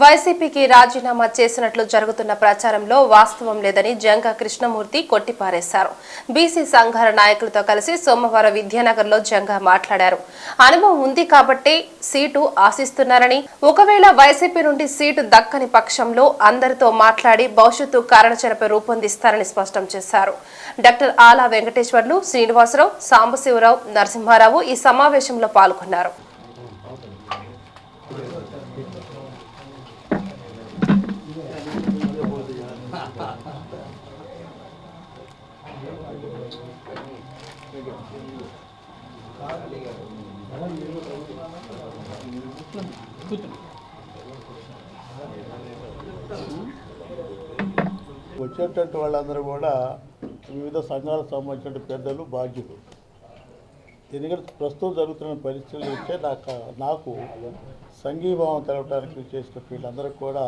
వైసీపీకి రాజీనామా చేసినట్లు జరుగుతున్న ప్రచారంలో వాస్తవం లేదని జంగా కృష్ణమూర్తి కొట్టిపారేశారు. బీసీ సంఘాల నాయకులతో కలిసి సోమవారం విద్యానగర్లో జంగా మాట్లాడారు. అనుభవం ఉంది కాబట్టే సీటు ఆశిస్తున్నారని ఒకవేళ వైసీపీ నుండి సీటు దక్కని పక్షంలో అందరితో మాట్లాడి భవిష్యత్తు కారణచరపై రూపొందిస్తారని స్పష్టం చేశారు. డాక్టర్ ఆలా వెంకటేశ్వర్లు శ్రీనివాసరావు సాంబశివరావు నరసింహారావు ఈ సమావేశంలో పాల్గొన్నారు. వచ్చేటట్టు వాళ్ళందరూ కూడా వివిధ సంఘాలకు సంబంధించిన పెద్దలు బాధ్యులు. ఎందుకంటే ప్రస్తుతం జరుగుతున్న పరిస్థితులు ఇచ్చే నాకు నాకు సంఘీభావం తెలపడానికి చేసిన వీళ్ళందరికీ కూడా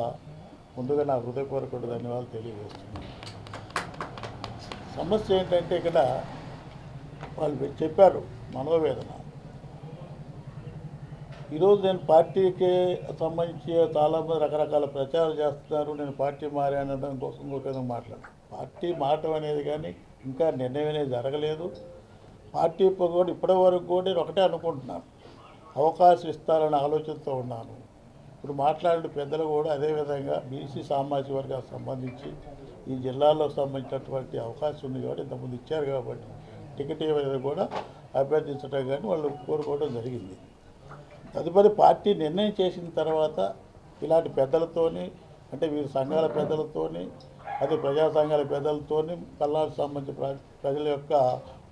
ముందుగా నా హృదయపూర్వక ధన్యవాదాలు తెలియజేస్తున్నాను. సమస్య ఏంటంటే ఇక్కడ వాళ్ళు చెప్పారు మనోవేదన. ఈరోజు నేను పార్టీకి సంబంధించి చాలామంది రకరకాల ప్రచారాలు చేస్తున్నారు. నేను పార్టీ మారానడం కోసం కూడా మాట్లాడు పార్టీ మారటం అనేది కానీ ఇంకా నిర్ణయం అనేది జరగలేదు. పార్టీ కూడా ఇప్పటి వరకు కూడా నేను ఒకటే అనుకుంటున్నాను. అవకాశం ఇస్తారనే ఆలోచనతో ఉన్నాను. ఇప్పుడు మాట్లాడిన పెద్దలు కూడా అదేవిధంగా బీసీ సామాజిక వర్గాలకు సంబంధించి ఈ జిల్లాలో సంబంధించినటువంటి అవకాశం ఉంది కాబట్టి ఇంతకుముందు ఇచ్చారు కాబట్టి టికెట్ ఇవ్వలేదు కూడా అభ్యర్థించడం కానీ వాళ్ళు కోరుకోవడం జరిగింది. తదుపరి పార్టీ నిర్ణయం చేసిన తర్వాత ఇలాంటి పెద్దలతోని అంటే వీరి సంఘాల పెద్దలతోని అదే ప్రజా సంఘాల పెద్దలతోని పల్నాడు సంబంధించిన ప్ర- ప్రజల యొక్క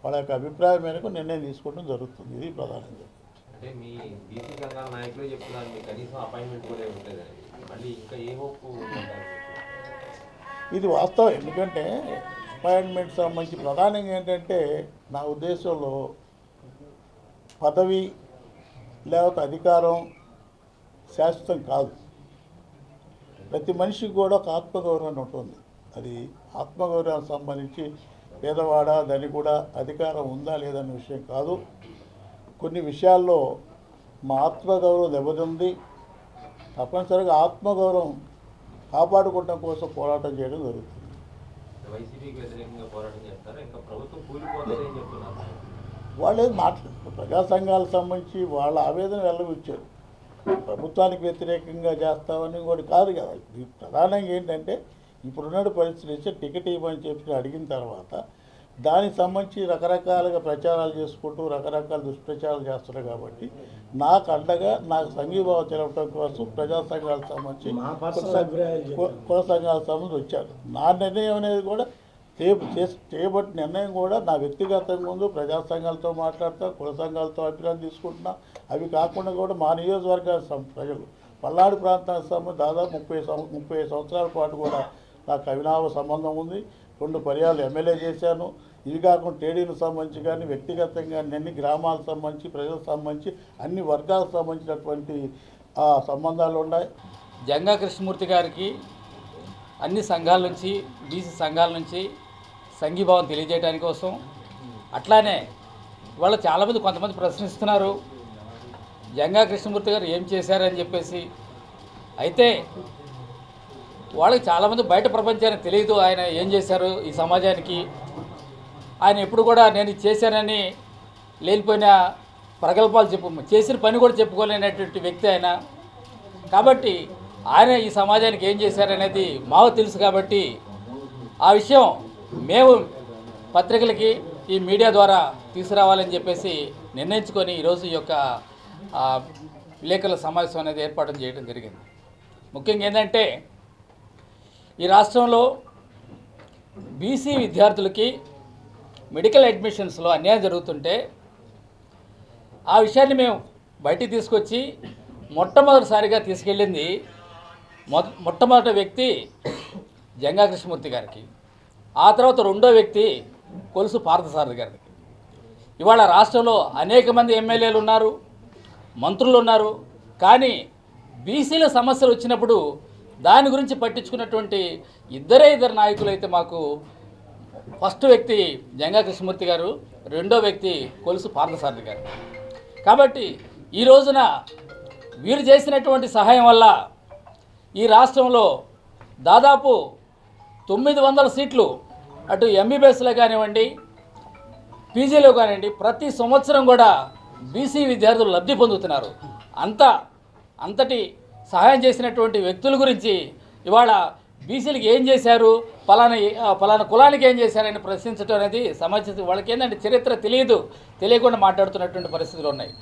వాళ్ళ యొక్క అభిప్రాయం మేరకు నిర్ణయం తీసుకోవడం జరుగుతుంది. ఇది ప్రధానంగా అంటే మీ బీసీ సంఘాల నాయకులే చెప్తున్నారు మీకు కనీసం అపాయింట్మెంట్ కూడా ఉంటుందని మళ్ళీ ఇంకా ఏ హోప్ ఉందంటారు? ఇది వాస్తవం. ఎందుకంటే అపాయింట్మెంట్ సంబంధించి ప్రధానంగా ఏంటంటే నా ఉద్దేశంలో పదవి లేకపోతే అధికారం శాశ్వతం కాదు. ప్రతి మనిషికి కూడా ఒక ఆత్మగౌరవం ఉంటుంది. అది ఆత్మగౌరవానికి సంబంధించి పేదవాడ కూడా అధికారం ఉందా లేదన్న విషయం కాదు. కొన్ని విషయాల్లో మా ఆత్మగౌరవం దెబ్బతింది. తప్పనిసరిగా ఆత్మగౌరవం కాపాడుకోవడం కోసం పోరాటం చేయడం జరుగుతుంది. వైసీపీకి వ్యతిరేకంగా పోరాటం చేస్తారా? ఇంకా ప్రభుత్వం చెప్తున్నారు? వాళ్ళు ఏది మాట్లాడుతున్నారు ప్రజా సంఘాలకు సంబంధించి వాళ్ళ ఆవేదన వెళ్ళబుచ్చారు ప్రభుత్వానికి వ్యతిరేకంగా చేస్తామని కూడా కాదు కదా ప్రధానంగా ఏంటంటే ఇప్పుడున్న పరిస్థితి ఇచ్చే టికెట్ ఇవ్వమని చెప్పి అడిగిన తర్వాత దానికి సంబంధించి రకరకాలుగా ప్రచారాలు చేసుకుంటూ రకరకాల దుష్ప్రచారాలు చేస్తున్నారు కాబట్టి నాకు అండగా నాకు సంఘీభావం తెలపడం కోసం ప్రజా సంఘాలకు సంబంధించి. కుల సంఘాలకు సంబంధించి వచ్చారు నా నిర్ణయం అనేది కూడా చే చేయబట్టిన నిర్ణయం కూడా నా వ్యక్తిగతంగా ముందు ప్రజా సంఘాలతో మాట్లాడతా కుల సంఘాలతో అభిప్రాయం తీసుకుంటున్నా. అవి కాకుండా కూడా మా నియోజకవర్గ ప్రజలు పల్నాడు ప్రాంతానికి సంబంధించి దాదాపు ముప్పై ముప్పై సంవత్సరాల పాటు కూడా నాకు అవినావ సంబంధం ఉంది. రెండు పర్యాలు ఎమ్మెల్యే చేశాను. ఇవి కాకుండా టీడీలకు సంబంధించి కానీ వ్యక్తిగతంగా అన్ని గ్రామాలకు సంబంధించి ప్రజలకు సంబంధించి అన్ని వర్గాలకు సంబంధించినటువంటి సంబంధాలు ఉన్నాయి. జంగా కృష్ణమూర్తి గారికి అన్ని సంఘాల నుంచి బీసీ సంఘాల నుంచి సంఘీభావం తెలియజేయడానికి కోసం అట్లానే ఇవాళ చాలామంది కొంతమంది ప్రశ్నిస్తున్నారు. జంగా కృష్ణమూర్తి గారు ఏం చేశారని చెప్పేసి. అయితే వాళ్ళకి చాలామంది బయట ప్రపంచానికి తెలియదు ఆయన ఏం చేశారు ఈ సమాజానికి. ఆయన ఎప్పుడు కూడా నేను చేశానని లేనిపోయిన ప్రగల్భాలు చెప్పు చేసిన పని కూడా చెప్పుకోలేనటువంటి వ్యక్తి ఆయన. కాబట్టి ఆయన ఈ సమాజానికి ఏం చేశారనేది మాకు తెలుసు కాబట్టి ఆ విషయం మేము పత్రికలకి ఈ మీడియా ద్వారా తీసుకురావాలని చెప్పేసి నిర్ణయించుకొని ఈరోజు ఈ యొక్క విలేకరుల సమావేశం అనేది ఏర్పాటు చేయడం జరిగింది. ముఖ్యంగా ఏంటంటే ఈ రాష్ట్రంలో బీసీ విద్యార్థులకి మెడికల్ అడ్మిషన్స్లో అన్యాయం జరుగుతుంటే ఆ విషయాన్ని మేము బయటికి తీసుకొచ్చి మొట్టమొదటిసారిగా తీసుకెళ్ళింది మొట్టమొదటి వ్యక్తి జంగా కృష్ణమూర్తి గారికి ఆ తర్వాత రెండో వ్యక్తి కొలుసు పార్థసారథి గారికి. ఇవాళ రాష్ట్రంలో అనేక మంది ఎమ్మెల్యేలు ఉన్నారు మంత్రులు ఉన్నారు కానీ బీసీల సమస్యలు వచ్చినప్పుడు దాని గురించి పట్టించుకున్నటువంటి ఇద్దరే ఇద్దరు నాయకులు అయితే మాకు ఫస్ట్ వ్యక్తి జంగా కృష్ణమూర్తి గారు రెండో వ్యక్తి కొలుసు పార్థసారథి గారు. కాబట్టి ఈ రోజున వీరు చేసినటువంటి సహాయం వల్ల ఈ రాష్ట్రంలో దాదాపు తొమ్మిది వందల సీట్లు అటు ఎంబీబీఎస్లో కానివ్వండి పీజీలో కానివ్వండి ప్రతి సంవత్సరం కూడా బీసీ విద్యార్థులు లబ్ధి పొందుతున్నారు. అంత అంతటి సహాయం చేసినటువంటి వ్యక్తుల గురించి ఇవాళ బీసీలకు ఏం చేశారు పలానా పలానా కులానికి ఏం చేశారని ప్రశ్నించడం అనేది సమాజం వాళ్ళకి ఏంటంటే చరిత్ర తెలియదు తెలియకుండా మాట్లాడుతున్నటువంటి పరిస్థితులు ఉన్నాయి.